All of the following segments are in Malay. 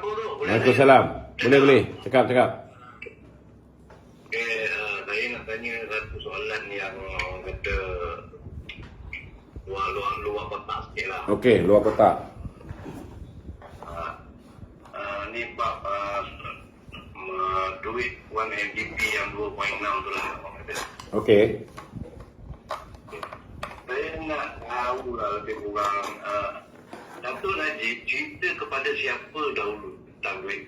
Waalaikumsalam. Boleh boleh. Cakap cakap. Okay, uh, saya nak tanya satu soalan yang orang kata luar luar luar kotak sikit lah. Okey, luar kotak. Uh, uh, ni bab uh, uh, duit 1 MGP yang 2.6 tu lah orang kata. Okey. Saya nak tahu lah lebih kurang uh, Datuk Najib cerita kepada siapa dahulu tentang duit.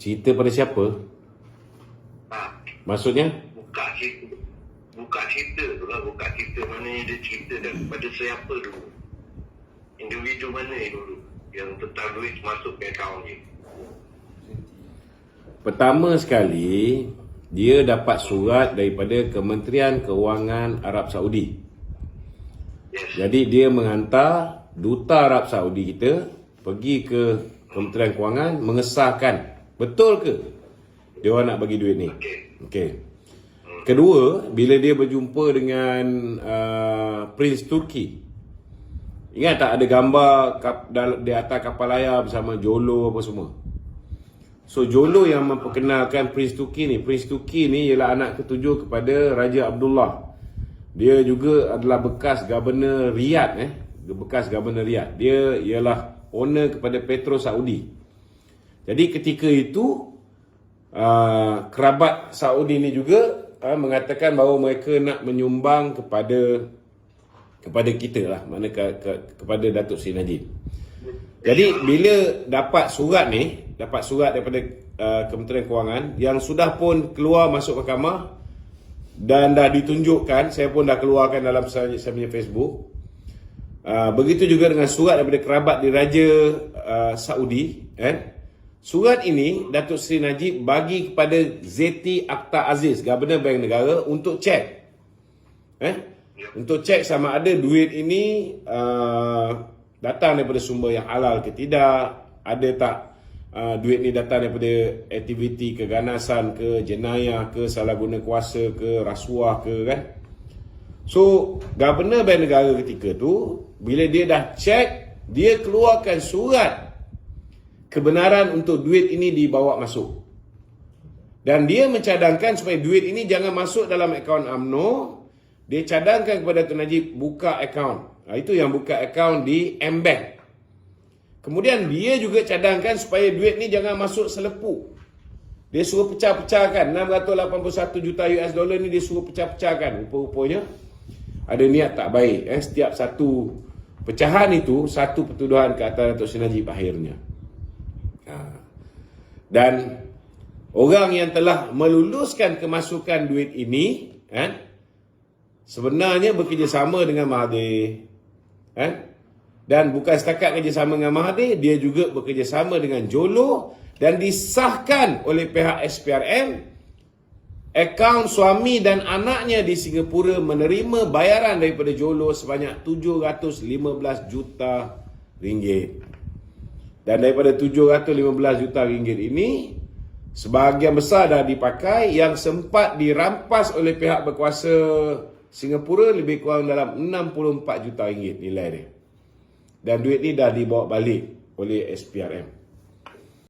Cerita pada siapa? Ha, Maksudnya? buka cerita buka cerita tu lah buka cerita mana dia cerita dan kepada siapa dulu individu mana dulu yang tentang duit masuk ke akaun ni Pertama sekali, dia dapat surat daripada Kementerian Kewangan Arab Saudi. Yes Jadi dia menghantar duta Arab Saudi kita pergi ke Kementerian Kewangan mengesahkan betul ke dia orang nak bagi duit ni. okey Okey. Kedua, bila dia berjumpa dengan uh, Prince Turki. Ingat tak ada gambar kap, di atas kapal layar bersama Jolo apa semua. So Jolo yang memperkenalkan Prince Turki ni. Prince Turki ni ialah anak ketujuh kepada Raja Abdullah. Dia juga adalah bekas governor Riyadh eh. Bekas governor Riyadh. Dia ialah owner kepada Petro Saudi. Jadi ketika itu uh, kerabat Saudi ni juga uh, mengatakan bahawa mereka nak menyumbang kepada kepada kita lah mana ke, ke, kepada Datuk Seri Najib. Jadi bila dapat surat ni, dapat surat daripada uh, Kementerian Kewangan yang sudah pun keluar masuk mahkamah dan dah ditunjukkan, saya pun dah keluarkan dalam saya, saya punya Facebook. Uh, begitu juga dengan surat daripada kerabat di Raja uh, Saudi, eh. Surat ini Datuk Seri Najib bagi kepada Zeti Akhtar Aziz, Governor Bank Negara untuk cek. Eh? Untuk cek sama ada duit ini uh, datang daripada sumber yang halal ke tidak, ada tak uh, duit ni datang daripada aktiviti keganasan ke, jenayah ke, salah guna kuasa ke, rasuah ke kan. So, Governor Bank Negara ketika tu, bila dia dah cek, dia keluarkan surat kebenaran untuk duit ini dibawa masuk. Dan dia mencadangkan supaya duit ini jangan masuk dalam akaun AMNO. Dia cadangkan kepada Tun Najib buka akaun. Ha, itu yang buka akaun di M-Bank. Kemudian dia juga cadangkan supaya duit ni jangan masuk selepuk. Dia suruh pecah-pecahkan 681 juta US dollar ni dia suruh pecah-pecahkan. Rupa-rupanya ada niat tak baik. Eh, setiap satu pecahan itu satu pertuduhan ke atas Datuk Seri Najib akhirnya. Ha. Dan orang yang telah meluluskan kemasukan duit ini kan sebenarnya bekerjasama dengan Mahathir kan dan bukan setakat kerjasama dengan Mahathir dia juga bekerjasama dengan Jolo dan disahkan oleh pihak SPRM akaun suami dan anaknya di Singapura menerima bayaran daripada Jolo sebanyak 715 juta ringgit. Dan daripada 715 juta ringgit ini, sebahagian besar dah dipakai yang sempat dirampas oleh pihak berkuasa Singapura lebih kurang dalam 64 juta ringgit nilai dia. Dan duit ni dah dibawa balik oleh SPRM.